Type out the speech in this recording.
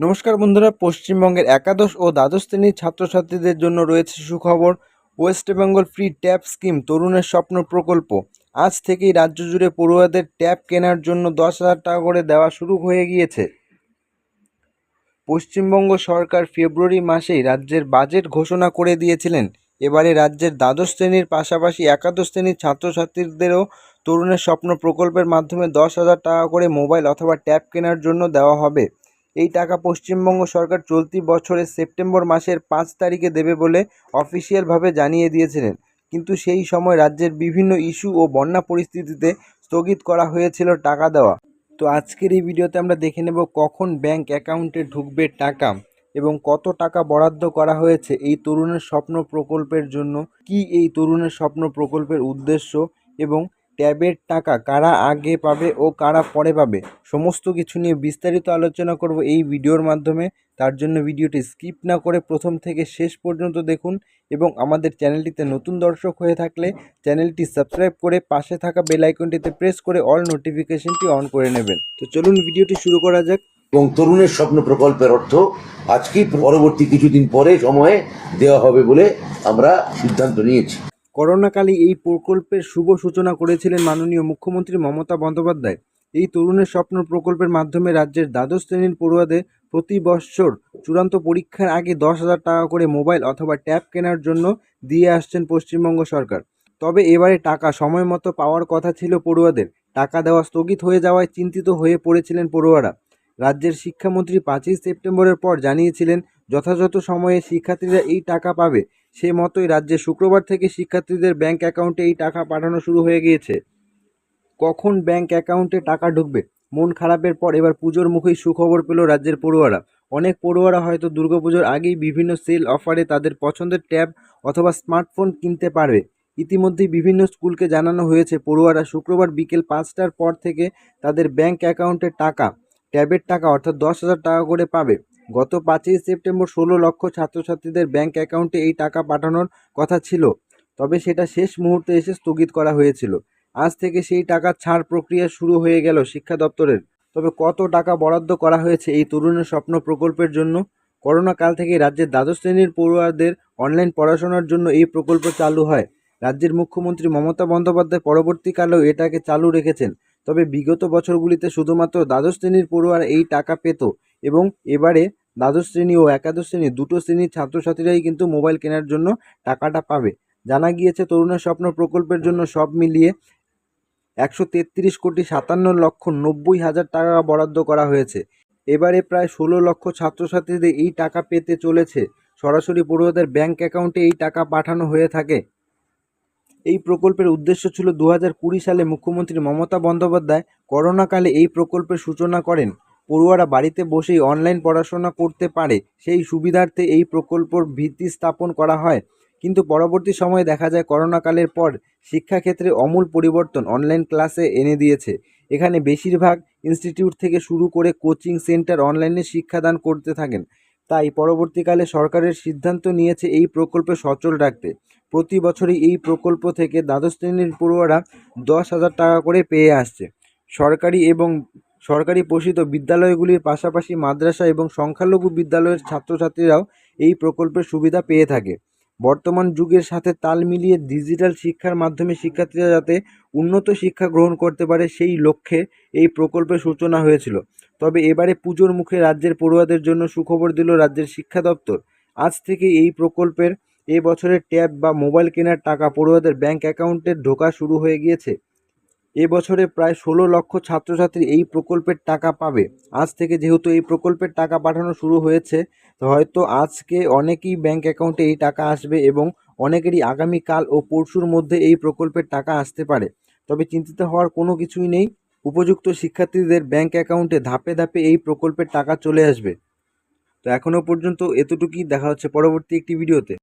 নমস্কার বন্ধুরা, পশ্চিমবঙ্গের একাদশ ও দ্বাদশ শ্রেণির ছাত্রছাত্রীদের জন্য রয়েছে সুখবর, West Bengal free tab scheme, তরুণের স্বপ্ন প্রকল্প। আজ থেকেই রাজ্য জুড়ে পড়ুয়াদের ট্যাব কেনার জন্য দশ হাজার টাকা করে দেওয়া শুরু হয়ে গিয়েছে। পশ্চিমবঙ্গ সরকার ফেব্রুয়ারি মাসেই রাজ্যের বাজেট ঘোষণা করে দিয়েছিলেন। এবারে রাজ্যের দ্বাদশ শ্রেণির পাশাপাশি একাদশ শ্রেণির ছাত্রছাত্রীদেরও তরুণের স্বপ্ন প্রকল্পের মাধ্যমে দশ হাজার টাকা করে মোবাইল অথবা ট্যাব কেনার জন্য দেওয়া হবে। এই টাকা পশ্চিমবঙ্গ সরকার চলতি বছরের সেপ্টেম্বর মাসের পাঁচ তারিখে দেবে বলে অফিসিয়ালভাবে জানিয়ে দিয়েছিলেন। কিন্তু সেই সময় রাজ্যের বিভিন্ন ইস্যু ও বন্যা পরিস্থিতিতে স্থগিত করা হয়েছিল টাকা দেওয়া। তো আজকের এই ভিডিওতে আমরা দেখে নেব কখন ব্যাংক অ্যাকাউন্টে ঢুকবে টাকা এবং কত টাকা বরাদ্দ করা হয়েছে এই তরুণের স্বপ্ন প্রকল্পের জন্য, কি এই তরুণের স্বপ্ন প্রকল্পের উদ্দেশ্য এবং ট্যাবের টাকা কারা আগে পাবে ও কারা পরে পাবে? সমস্ত কিছু নিয়ে বিস্তারিত আলোচনা করব এই ভিডিওর মাধ্যমে। তার জন্য ভিডিওটি স্কিপ না করে প্রথম থেকে শেষ পর্যন্ত দেখুন এবং আমাদের চ্যানেলটিতে নতুন দর্শক হয়ে থাকলে চ্যানেলটি সাবস্ক্রাইব করে পাশে থাকা বেল আইকনটিতে প্রেস করে অল নোটিফিকেশনটি অন করে নেবেন। তো চলুন ভিডিওটি শুরু করা যাক। এবং তরুণের স্বপ্ন প্রকল্পের অর্থ আজকেই পরবর্তী কিছুদিন পরে সময়ে দেওয়া হবে বলে আমরা সিদ্ধান্ত নিয়েছি। করোনাকালে এই প্রকল্পের শুভ সূচনা করেছিলেন মাননীয় মুখ্যমন্ত্রী মমতা বন্দ্যোপাধ্যায়। এই তরুণের স্বপ্ন প্রকল্পের মাধ্যমে রাজ্যের দ্বাদশ শ্রেণির পড়ুয়াদের প্রতি বৎসর চূড়ান্ত পরীক্ষার আগে দশ হাজার টাকা করে মোবাইল অথবা ট্যাব কেনার জন্য দিয়ে আসছেন পশ্চিমবঙ্গ সরকার। তবে এবারে টাকা সময় মতো পাওয়ার কথা ছিল পড়ুয়াদের। টাকা দেওয়া স্থগিত হয়ে যাওয়ায় চিন্তিত হয়ে পড়েছিলেন পড়ুয়ারা। রাজ্যের শিক্ষামন্ত্রী পাঁচই সেপ্টেম্বরের পর জানিয়েছিলেন, যথাযথ সময়ে শিক্ষার্থীরা এই টাকা পাবে। সে মতোই রাজ্যে শুক্রবার থেকে শিক্ষার্থীদের ব্যাংক অ্যাকাউন্টে এই টাকা পাঠানো শুরু হয়ে গিয়েছে। কখন ব্যাংক অ্যাকাউন্টে টাকা ঢুকবে? মন খারাপের পর এবার পুজোর মুখেই সুখবর পেল রাজ্যের পড়ুয়ারা। অনেক পড়ুয়ারা হয়তো দুর্গাপুজোর আগেই বিভিন্ন সেল অফারে তাদের পছন্দের ট্যাব অথবা স্মার্টফোন কিনতে পারবে। ইতিমধ্যেই বিভিন্ন স্কুলকে জানানো হয়েছে পড়ুয়ারা শুক্রবার বিকেল পাঁচটার পর থেকে তাদের ব্যাংক অ্যাকাউন্টে টাকা, ট্যাবের টাকা অর্থাৎ দশ হাজার টাকা করে পাবে। গত পাঁচই সেপ্টেম্বর ষোলো লক্ষ ছাত্রছাত্রীদের ব্যাংক অ্যাকাউন্টে এই টাকা পাঠানোর কথা ছিল, তবে সেটা শেষ মুহূর্তে এসে স্থগিত করা হয়েছিল। আজ থেকে সেই টাকা ছাড় প্রক্রিয়া শুরু হয়ে গেল শিক্ষা দপ্তরের। তবে কত টাকা বরাদ্দ করা হয়েছে এই তরুণের স্বপ্ন প্রকল্পের জন্য? করোনা কাল থেকে রাজ্যের দ্বাদশ শ্রেণির পড়ুয়াদের অনলাইন পড়াশোনার জন্য এই প্রকল্প চালু হয়। রাজ্যের মুখ্যমন্ত্রী মমতা বন্দ্যোপাধ্যায় পরবর্তীকালেও এটাকে চালু রেখেছেন। তবে বিগত বছরগুলিতে শুধুমাত্র দ্বাদশ শ্রেণির পড়ুয়ারা এই টাকা পেত এবং এবারে দ্বাদশ শ্রেণি ও একাদশ শ্রেণি দুটো শ্রেণির ছাত্রছাত্রীরাই কিন্তু মোবাইল কেনার জন্য টাকাটা পাবে। জানা গিয়েছে, তরুণের স্বপ্ন প্রকল্পের জন্য সব মিলিয়ে একশো তেত্রিশ কোটি সাতান্ন লক্ষ নব্বই হাজার টাকা বরাদ্দ করা হয়েছে। এবারে প্রায় ষোলো লক্ষ ছাত্রছাত্রীদের এই টাকা পেতে চলেছে। সরাসরি পড়ুয়াদের ব্যাংক অ্যাকাউন্টে এই টাকা পাঠানো হয়ে থাকে। এই প্রকল্পের উদ্দেশ্য ছিল দু হাজার কুড়ি সালে মুখ্যমন্ত্রী মমতা বন্দ্যোপাধ্যায় করোনাকালে এই প্রকল্পের সূচনা করেন। পড়ুয়ারা বাড়িতে বসেই অনলাইন পড়াশোনা করতে পারে, সেই সুবিধার্থে এই প্রকল্পর ভিত্তি স্থাপন করা হয়। কিন্তু পরবর্তী সময়ে দেখা যায় করোনাকালের পর শিক্ষাক্ষেত্রে অমূল পরিবর্তন অনলাইন ক্লাসে এনে দিয়েছে। এখানে বেশিরভাগ ইনস্টিটিউট থেকে শুরু করে কোচিং সেন্টার অনলাইনে শিক্ষাদান করতে থাকেন। তাই পরবর্তীকালে সরকারের সিদ্ধান্ত নিয়েছে এই প্রকল্পে সচল রাখতে। প্রতি বছরই এই প্রকল্প থেকে দ্বাদশ শ্রেণির পড়ুয়ারা দশ হাজার টাকা করে পেয়ে আসছে। সরকারি এবং সরকারি পোষিত বিদ্যালয়গুলির পাশাপাশি মাদ্রাসা এবং সংখ্যালঘু বিদ্যালয়ের ছাত্রছাত্রীরাও এই প্রকল্পের সুবিধা পেয়ে থাকে। বর্তমান যুগের সাথে তাল মিলিয়ে ডিজিটাল শিক্ষার মাধ্যমে শিক্ষার্থীরা যাতে উন্নত শিক্ষা গ্রহণ করতে পারে সেই লক্ষ্যে এই প্রকল্পের সূচনা হয়েছিল। তবে এবারে পুজোর মুখে রাজ্যের পড়ুয়াদের জন্য সুখবর দিল রাজ্যের শিক্ষা দপ্তর। আজ থেকে এই প্রকল্পের এ বছরের ট্যাব বা মোবাইল কেনার টাকা পড়ুয়াদের ব্যাংক অ্যাকাউন্টে ঢোকা শুরু হয়ে গিয়েছে। এ বছরে প্রায় ষোলো লক্ষ ছাত্রছাত্রী এই প্রকল্পের টাকা পাবে। আজ থেকে যেহেতু এই প্রকল্পের টাকা পাঠানো শুরু হয়েছে, তো হয়তো আজকে অনেকেই ব্যাংক অ্যাকাউন্টে এই টাকা আসবে এবং অনেকেরই আগামীকাল ও পরশুর মধ্যে এই প্রকল্পের টাকা আসতে পারে। তবে চিন্তিত হওয়ার কোনো কিছুই নেই। উপযুক্ত শিক্ষার্থীদের ব্যাংক অ্যাকাউন্টে ধাপে ধাপে এই প্রকল্পের টাকা চলে আসবে। তো এখনও পর্যন্ত এতটুকুই। দেখা হচ্ছে পরবর্তী একটি ভিডিওতে।